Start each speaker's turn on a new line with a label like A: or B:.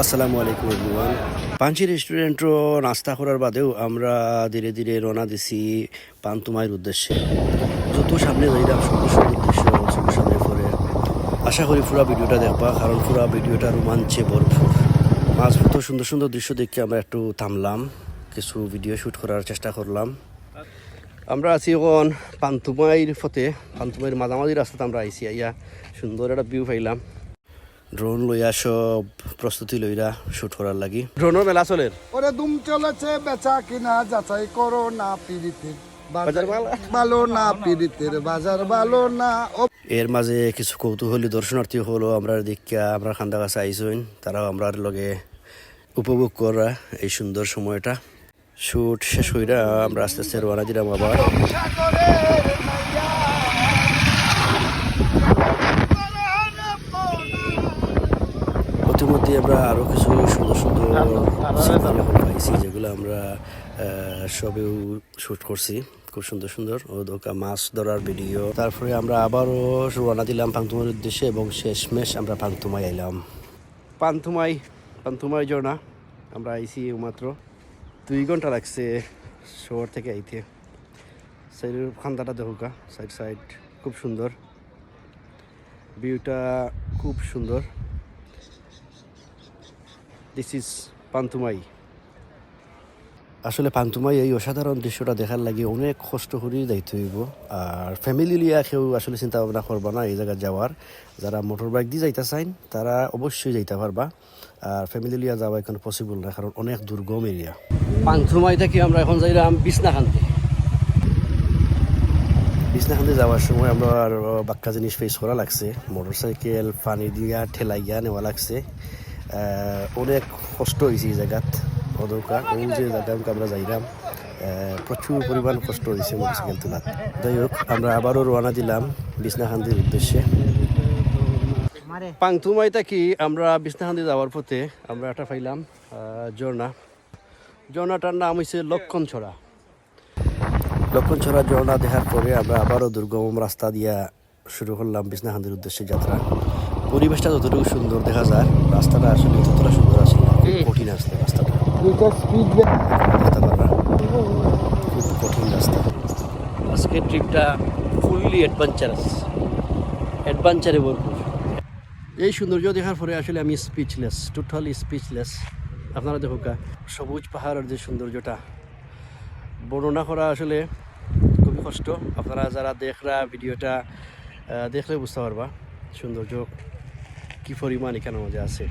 A: আসসালামু আলাইকুম এভরিওয়ান পাঞ্চি রেস্টুরেন্টও নাস্তা করার বাদেও আমরা ধীরে ধীরে রওনা দিছি পান্তুমাইয়ের উদ্দেশ্যে। যত সামনে সুন্দর দৃশ্য চোখের সামনে পরে আশা করি পুরো ভিডিওটা দেখবা, কারণ পুরো ভিডিওটা রোমাঞ্চে ভরপুর। মাঝ তো সুন্দর সুন্দর দৃশ্য দেখে আমরা একটু থামলাম। কিছু ভিডিও শ্যুট করার চেষ্টা করলাম। আমরা আছি এখন পান্তুমাইর ফতে পান্তুমাইয়ের মাঝামাঝি রাস্তাতে আমরা আইসি আইয়া সুন্দর একটা ভিউ পাইলাম। ড্রোন লইয়া সব প্রস্তুতি লইরা শুট করার লাগি। ড্রোনের মেলা চলের?
B: ওরে দুম চলেছে বেচা কিনা যাচাই করো না পিড়িতের
A: বাজার। ভালো?
B: ভালো না পিড়িতের বাজার ভালো না
A: এর মাঝে কিছু কৌতূহলী দর্শনার্থী হলো আমরা দেখা আমরা খান্দা কাছে আইসইন তারাও আমরা লগে উপভোগ করা এই সুন্দর সময়টা। শুট শেষ হইরা আমরা আস্তে আস্তে রওনা দিলাম আবার। প্রতিমধ্যে আমরা আরও কিছু সুন্দর সুন্দর সিনারি এখন পাইছি যেগুলো আমরা সবেও শুট করছি খুব সুন্দর সুন্দর। ও দোকা মাছ ধরার ভিডিও। তারপরে আমরা আবারও রওনা দিলাম পান্তুমার উদ্দেশ্যে এবং শেষমেশ আমরা পান্তুমাই আইলাম। পান্তুমাই পান্তুমাই জনা আমরা আইছি মাত্র দুই ঘণ্টা লাগছে শহর থেকে আইতে। সাইডের খান্দাটা দেখুকা সাইড সাইড খুব সুন্দর। ভিউটা খুব সুন্দর। দিস ইজ পান্তুমাই আসলে পান্তুমাই এই অসাধারণ দৃশ্যটা দেখার লাগে অনেক কষ্ট করে যাইতে হইব। আর ফ্যামিলি লিয়া কেউ আসলে চিন্তা ভাবনা করবা না এই জায়গায় যাওয়ার। যারা মোটর বাইক দিয়ে যাইতে চাইন তারা অবশ্যই যাইতে পারবা। আর ফ্যামিলি লিয়া যাওয়া এখন পসিবল না কারণ অনেক দুর্গম এরিয়া পান্তুমাই থেকে আমরা এখন যাইলাম বিছনাখান্তি। বিছনাখান্তি যাওয়ার সময় আমরা আর বাক্কা জিনিস ফেস করা লাগছে। মোটর সাইকেল পানি দিয়া ঠেলাইয়া নেওয়া লাগছে। অনেক কষ্ট হয়েছে এই জায়গাত অদৌকা ওই যে জায়গা আমরা যাইলাম প্রচুর পরিমাণ কষ্ট হয়েছে মোটর সাইকেল তোলার যাই হোক আমরা আবারও রওনা দিলাম বিছনাখান্তির উদ্দেশ্যে। পাংথুমাই থাকি আমরা বিছনাখান্তি যাওয়ার পথে আমরা একটা পাইলাম ঝর্ণা। ঝর্ণাটার নাম হয়েছে লক্ষণছড়া। লক্ষণছড়া ঝর্ণা দেখার পরে আমরা আবারও দুর্গম রাস্তা দিয়া শুরু করলাম বিছনাখান্তির উদ্দেশ্যে যাত্রা। পরিবেশটা যতটুকু সুন্দর দেখা যায় রাস্তাটা আসলে ততটা সুন্দর আছে না খুব কঠিন আসলে রাস্তাটা।
B: স্পিড
A: খুব কঠিন রাস্তা। আজকের ট্রিপটা ফুললি অ্যাডভেঞ্চারাস অ্যাডভেঞ্চারে ভরপুর। এই সৌন্দর্য দেখার পরে আসলে আমি স্পিচলেস টোটালি স্পিচলেস আপনারা দেখো কা, সবুজ পাহাড়ের যে সৌন্দর্যটা। বর্ণনা করা আসলে খুবই কষ্ট। আপনারা যারা দেখরা ভিডিওটা দেখলে বুঝতে পারবা সৌন্দর্য কী পরিমাণ এখানে মজা আছে?